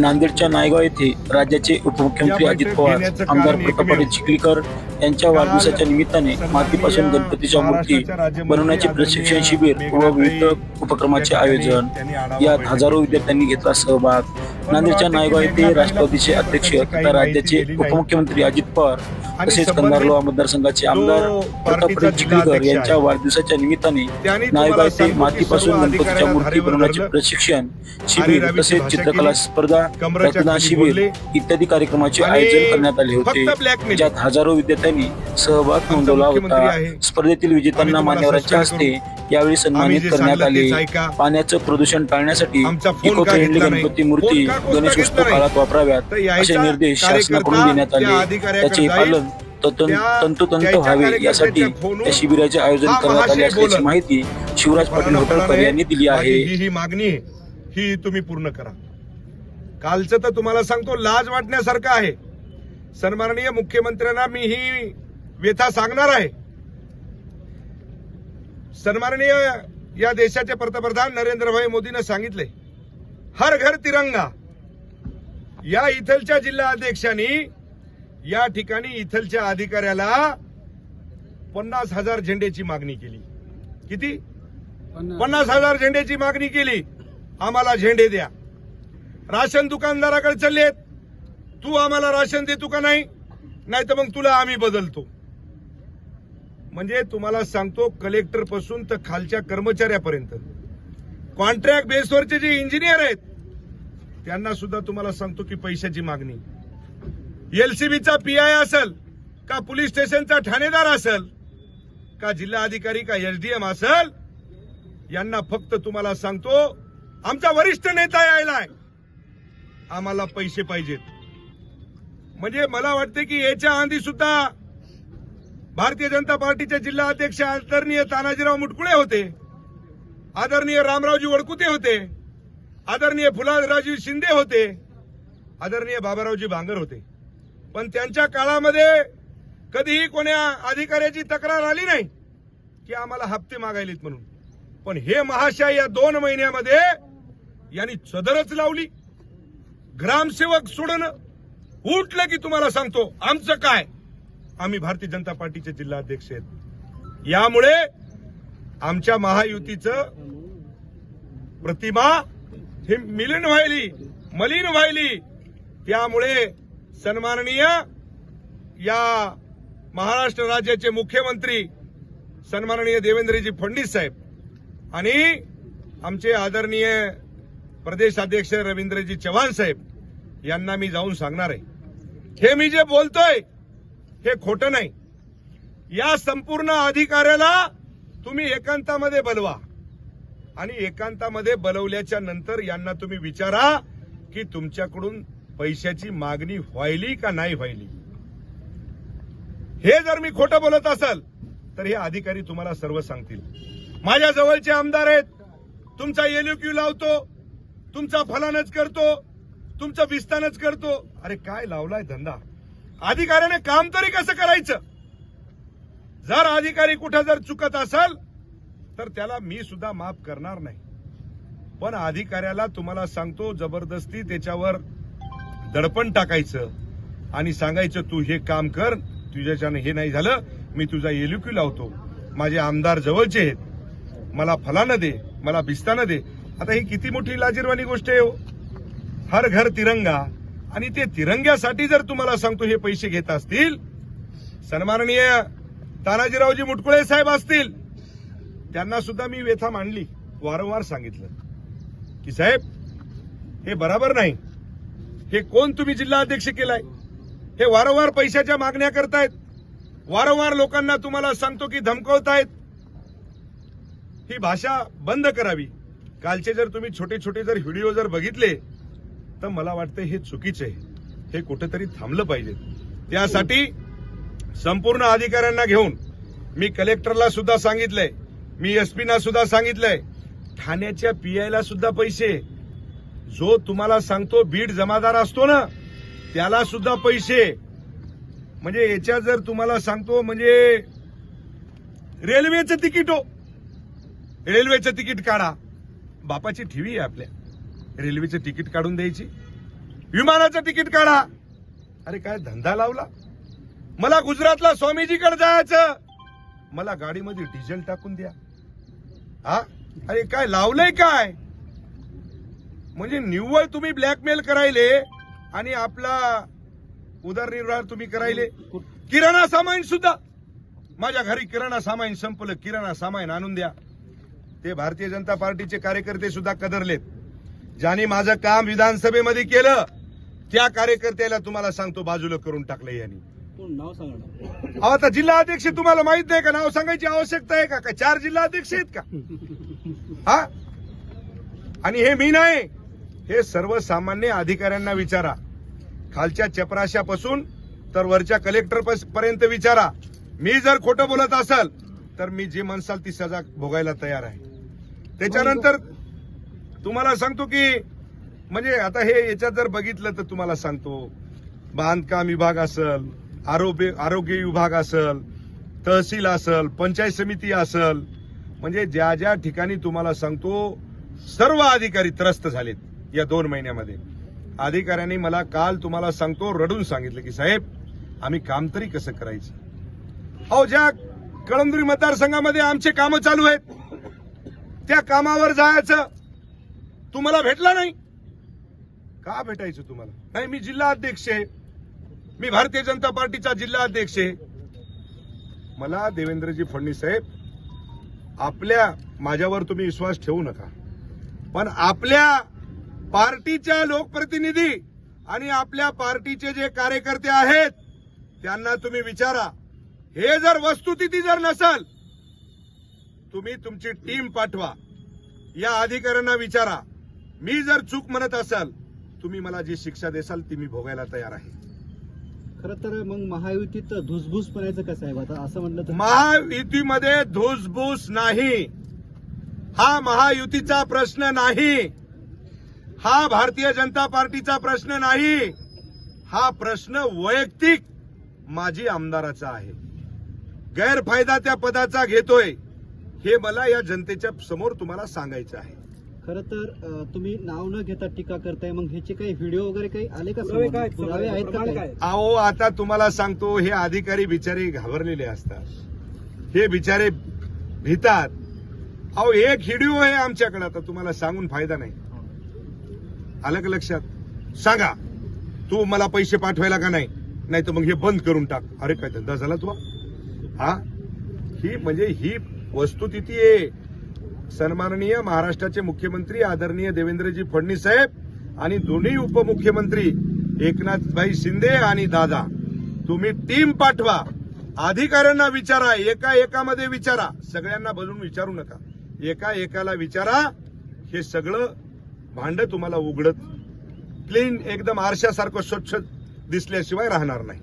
नांदेडच्या नायगाव येथे राज्याचे उपमुख्यमंत्री अजित पवार आमदार प्रताप एकमेव. चिखलीकर यांच्या वाढदिवसाच्या निमित्ताने मातीपासून गणपतीच्या मूर्ती बनवण्याचे प्रशिक्षण शिबिर व विविध उपक्रमाचे आयोजन यात हजारो. विद्यार्थ्यांनी घेतला सहभाग नांदेडच्या नायगाव येथे राष्ट्रवादीचे अध्यक्ष तथा राज्याचे. उपमुख्यमंत्री अजित पवार तसेच संबंधित कंधारलो मतदारसंघाचे आमदार जो प्रताप पार्टीचा चिखलीकर यांच्या. वाढदिवसाच्या निमित्ताने नायगाव येथे मातीपासून गणपतीच्या मूर्ती बनवण्याचे. प्रशिक्षण शिबिर तसेच चित्रकला केली. स्पर्धा रक्तदान शिबिर. इत्यादी कार्यक्रमाचे आयोजन करण्यात आले होते. ज्यात हजारो विद्यार्थ्यांनी सहभाग नोंदवला होता. स्पर्धेतील विजेत्यांना मान्यवरांच्या हस्ते यावेळी सन्मानित करण्यात आले. पाण्याचं प्रदूषण टाळण्यासाठी इको फ्रेंडली? गणपती मूर्ती घेतला नाही? काळात वापराव्यात असे निर्देश शासनाकडून देण्यात आले त्याचे. पालन तंतोतंत व्हावे यासाठी या शिबिराचे आयोजन करण्यात आले असल्याची. माहिती शिवराज पाटील होटलकर फलाना यांनी दिली आहे ही मागणी ही तुम्ही पूर्ण करा कालचं तर तुम्हाला सांगतो लाज वाटण्यासारखं आहे सन्माननीय मुख्यमंत्र्यांना मी ही व्यथा सांगणार आहे सन्माननीय या देशाचे पंतप्रधान नरेंद्रभाई मोदीनं सांगितले हर घर तिरंगा या इथलच्या जिल्हा अध्यक्षांनी या ठिकाणी इथलच्या अधिकाऱ्याला पन्नास हजार झेंड्याची मागणी केली. किती? पन्नास. हजार झेंड्याची मागणी केली. आम्हाला झेंडे द्या. राशन दुकानदाराकडे चाललेत तू आम्हाला राशन देतो का नाही? नाही तर मग तुला आम्ही बदलतो. म्हणजे तुम्हाला सांगतो कलेक्टरपासून तर खालच्या कर्मचाऱ्यापर्यंत. कॉन्ट्रॅक्ट बेसवरचे जे इंजिनियर आहेत त्यांना सुद्धा तुम्हाला सांगतो की पैशाची मागणी. एलसीबीचा पीआय असेल का पोलीस स्टेशनचा ठाणेदार असेल का जिल्हा अधिकारी का एसडीएम असेल यांना फक्त तुम्हाला सांगतो आमचा वरिष्ठ नेता यायलाय आम्हाला पैसे पाहिजेत. म्हणजे मला वाटते की याच्या आधी सुद्धा भारतीय जनता पार्टीचे जिल्हा अध्यक्ष आदरणीय तानाजीराव मुटकुळे होते. आदरणीय रामरावजी वडकुते होते. आदरणीय फुलाराजी शिंदे होते आदरणीय बाबारावजी भांगर होते. पण त्यांच्या काळामध्ये कधीही कोण्या अधिकाऱ्याची तक्रार आली नाही की आम्हाला हप्ते मागायलेत म्हणून. पण हे महाशय या दोन महिन्यामध्ये यांनी चदरच लावली. ग्रामसेवक सोडणं उठलं की तुम्हाला सांगतो आमचं काय? आम्ही भारतीय जनता पार्टीचे जिल्हाध्यक्ष आहेत. यामुळे आमच्या महायुतीचं प्रतिमा हे मिलन व्हायली मलिन व्हायली. त्यामुळे सन्माननीय या महाराष्ट्र राज्याचे मुख्यमंत्री सन्माननीय देवेंद्रजी फडणवीस साहेब आणि आमचे आदरणीय प्रदेशाध्यक्ष रवींद्रजी चव्हाण साहेब यांना मी जाऊन सांगणार आहे. हे मी जे बोलतोय हे खोटं नाही. या संपूर्ण अधिकाऱ्याला तुम्ही एकांतामध्ये बलवा. आणि एकांतामध्ये बलवल्याच्या नंतर यांना तुम्ही विचारा की तुमच्याकडून पैशाची मागणी व्हायली का नाही व्हायली. हे जर मी खोटं बोलत असाल तर हे अधिकारी तुम्हाला सर्व सांगतील. माझ्या जवळचे आमदार आहेत. तुमचा एलयूक्यू लावतो तुमचा फलानच करतो तुमचं विस्तानच करतो. अरे काय लावलाय धंदा? अधिकाऱ्याने काम तरी कसं करायचं? जर अधिकारी कुठं जर चुकत असाल तर त्याला मी सुद्धा माफ करणार नाही. पण अधिकाऱ्याला तुम्हाला सांगतो जबरदस्ती त्याच्यावर दडपण टाकायचं आणि सांगायचं तू हे काम कर तुझ्याच्यानं हे नाही झालं मी तुझा एल्युक्यू लावतो. माझे आमदार जवळचे आहेत. मला फलानं दे मला भिस्तानं दे. आता ही किती मोठी लाजीरवाणी गोष्ट आहे हो. हर घर तिरंगा. आणि ते तिरंग्यासाठी जर तुम्हाला सांगतो हे पैसे घेत असतील सन्माननीय तानाजीरावजी मुटकुळे साहेब असतील त्यांना सुद्धा मी व्यथा मांडली. वारंवार सांगितलं. की साहेब हे बराबर नाही. हे कोण तुम्ही जिल्हा अध्यक्ष केलाय? हे वारंवार पैशाच्या मागण्या करतायत. वारंवार लोकांना तुम्हाला सांगतो की धमकवतायत. ही भाषा बंद करावी. कालचे जर तुम्ही छोटे छोटे जर व्हिडिओ जर बघितले तर मला वाटतं हे चुकीचे आहे. हे कुठेतरी थांबलं पाहिजे. त्यासाठी संपूर्ण अधिकाऱ्यांना घेऊन मी कलेक्टरला सुद्धा सांगितलंय मी एसपीना सुद्धा सांगितलंय. ठाण्याच्या पीआयला सुद्धा पैसे. जो तुम्हाला सांगतो बीड जमादार असतो ना त्याला सुद्धा पैसे. म्हणजे याच्या जर तुम्हाला सांगतो म्हणजे रेल्वेचं तिकीट. हो रेल्वेचं तिकीट काढा. बापाची ठेवी आहे आपल्या. रेल्वेचं तिकीट काढून द्यायची. विमानाचं तिकीट काढा. अरे काय धंदा लावला? मला गुजरातला स्वामीजीकडे जायचं. मला गाडीमध्ये डिझेल टाकून द्या. हा? अरे काय लावलंय काय? म्हणजे निव्वळ तुम्ही ब्लॅकमेल करायले आणि आपला उदरनिर्वाह तुम्ही करायले. किराणा सामान सुद्धा. माझ्या घरी किराणा सामान संपलं किराणा सामान आणून द्या. ते भारतीय जनता पार्टीचे कार्यकर्ते सुद्धा कदरलेत. ज्यांनी माझं काम विधानसभेमध्ये केलं त्या कार्यकर्त्याला तुम्हाला सांगतो बाजूला करून टाकलं यांनी. अहो आता जिल्हा अध्यक्ष तुम्हाला माहीत नाही का? नाव सांगायची आवश्यकता आहे का? काय चार जिल्हा अध्यक्ष आहेत का? हा? आणि हे मी नाही. हे सर्वसामान्य अधिकाऱ्यांना विचारा. खालच्या चपराशापासून तर वरच्या कलेक्टर पर्यंत विचारा. मी जर खोटं बोलत असाल तर मी जी म्हणसाल ती सजा भोगायला तयार आहे. त्याच्यानंतर तुम्हाला सांगतो की म्हणजे आता हे याच्यात जर बघितलं तर तुम्हाला सांगतो. बांधकाम विभाग असल आरोग्य आरोग्य विभाग असल तहसील असल पंचायत समिती असल म्हणजे ज्या ज्या ठिकाणी तुम्हाला सांगतो सर्व अधिकारी त्रस्त झालेत या दोन महिन्यामध्ये. अधिकाऱ्यांनी मला काल तुम्हाला सांगतो रडून सांगितलं की साहेब आम्ही काम तरी कसं करायचं? अहो ज्या कळमनुरी मतदारसंघामध्ये आमचे कामं चालू आहेत त्या कामावर जायचं तुम्हाला भेटला नाही? का भेटायचं तुम्हाला? नाही मी जिल्हा अध्यक्ष आहे. मी भारतीय जनता पार्टीचा जिल्हा अध्यक्ष आहे. मला देवेंद्रजी फडणवीस साहेब आपल्या माझ्यावर तुम्ही विश्वास ठेवू नका. पण आपल्या पार्टीच्या लोकप्रतिनिधी आणि आपल्या पार्टीचे जे कार्यकर्ते आहेत त्यांना तुम्ही विचारा. हे जर वस्तुस्थिती जर नसल तुम्ही तुमची टीम पाठवा. या अधिकाऱ्यांना विचारा. मी जर चूक म्हणत असाल तुम्ही मला जी शिक्षा देसाल ती मी भोगायला तयार आहे. खर तर मग महायुतीत धुसभूस पणायचं कसं आहे? आता असं म्हणलं तर महायुतीमध्ये धुसभूस नाही. हा महायुतीचा प्रश्न नाही. हा भारतीय जनता पार्टीचा प्रश्न नाही. हा प्रश्न वैयक्तिक माजी आमदाराचा आहे. गैरफायदा त्या पदाचा घेतोय. हे मला या जनतेच्या समोर तुम्हाला सांगायचं आहे. खरं तर तुम्ही नाव न घेता टीका करताय मग ह्याचे काही व्हिडिओ वगैरे काही आले का पुरावे? काय? पुरावे आहेत का प्रमाण काही? काय? अहो आता तुम्हाला सांगतो हे अधिकारी बिचारे घाबरलेले असतात. हे बिचारे भीतात. अहो एक हिडिओ आहे आमच्याकडे आता तुम्हाला सांगून फायदा नाही. आलं का लक्षात? सांगा. तू मला पैसे पाठवायला का नाही? नाही तर मग हे बंद करून टाक. अरे काय धंदा झाला तू हा? ही म्हणजे ही वस्तुस्थिती आहे. सन्माननीय महाराष्ट्राचे मुख्यमंत्री आदरणीय देवेंद्रजी फडणवीस साहेब आणि दोन्ही उपमुख्यमंत्री एकनाथभाई शिंदे आणि दादा. तुम्ही टीम पाठवा. अधिकाऱ्यांना विचारा. एका एकामध्ये विचारा. सगळ्यांना बोलून विचारू नका. एका एकाला विचारा. हे सगळं भांड तुम्हाला उघडत क्लीन एकदम आरशासारखं स्वच्छ दिसल्याशिवाय राहणार नाही.